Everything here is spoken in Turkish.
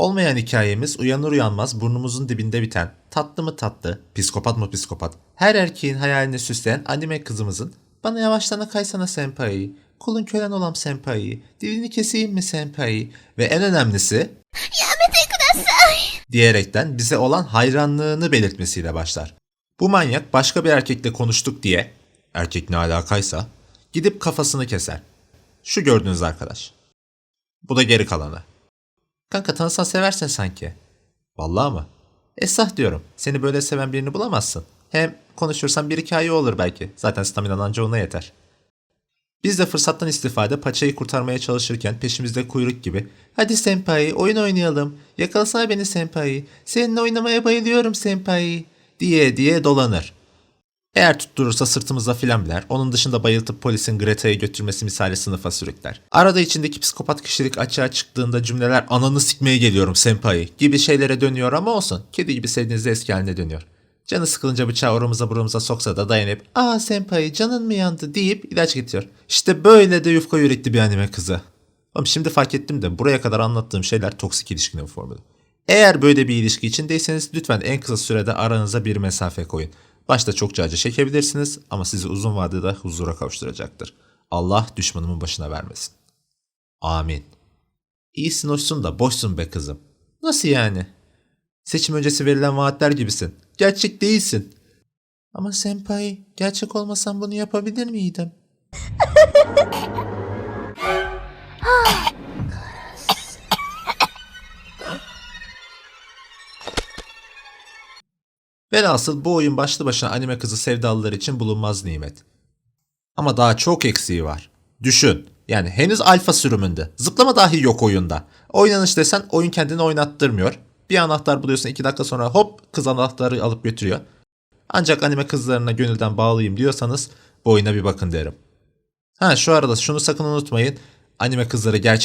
Olmayan hikayemiz uyanır uyanmaz burnumuzun dibinde biten, tatlı mı tatlı, psikopat mı psikopat, her erkeğin hayalini süsleyen anime kızımızın bana yavaşlana kaysana senpai, kulun kölen olam senpai, dilini keseyim mi senpai ve en önemlisi diyerekten bize olan hayranlığını belirtmesiyle başlar. Bu manyak başka bir erkekle konuştuk diye, erkek ne alakaysa, gidip kafasını keser. Şu gördüğünüz arkadaş. Bu da geri kalanı. Kanka tanısan seversen sanki. Vallahi mı? Esah diyorum. Seni böyle seven birini bulamazsın. Hem konuşursan bir hikaye olur belki. Zaten staminan anca ona yeter. Biz de fırsattan istifade paçayı kurtarmaya çalışırken peşimizde kuyruk gibi ''Hadi senpai oyun oynayalım. Yakalasana beni senpai. Seninle oynamaya bayılıyorum senpai.'' diye diye dolanır. Eğer tutturursa sırtımıza filan biner. Onun dışında bayıltıp polisin Greta'yı götürmesi misali sınıfa sürükler. Arada içindeki psikopat kişilik açığa çıktığında cümleler ananı sikmeye geliyorum senpai gibi şeylere dönüyor ama olsun. Kedi gibi sevdiğinizde eski haline dönüyor. Canı sıkılınca bıçağı oramıza burumuza soksa da dayanıp ''Aa senpai canın mı yandı?'' deyip ilaç getiriyor. İşte böyle de yufka yürekli bir anime kızı. Oğlum şimdi fark ettim de buraya kadar anlattığım şeyler toksik ilişkinin formülü. Eğer böyle bir ilişki içindeyseniz lütfen en kısa sürede aranıza bir mesafe koyun. Başta çokça acı çekebilirsiniz ama sizi uzun vadede huzura kavuşturacaktır. Allah düşmanımın başına vermesin. Amin. İyisin hoşsun da boşsun be kızım. Nasıl yani? Seçim öncesi verilen vaatler gibisin. Gerçek değilsin. Ama senpai, gerçek olmasam bunu yapabilir miydim? Velhasıl bu oyun başlı başına anime kızı sevdalılar için bulunmaz nimet. Ama daha çok eksiği var. Düşün. Yani henüz alfa sürümünde. Zıplama dahi yok oyunda. Oynanış desen oyun kendini oynattırmıyor. Bir anahtar buluyorsun 2 dakika sonra hop kız anahtarı alıp götürüyor. Ancak anime kızlarına gönülden bağlıyım diyorsanız bu oyuna bir bakın derim. Ha şu arada şunu sakın unutmayın. Anime kızları gerçek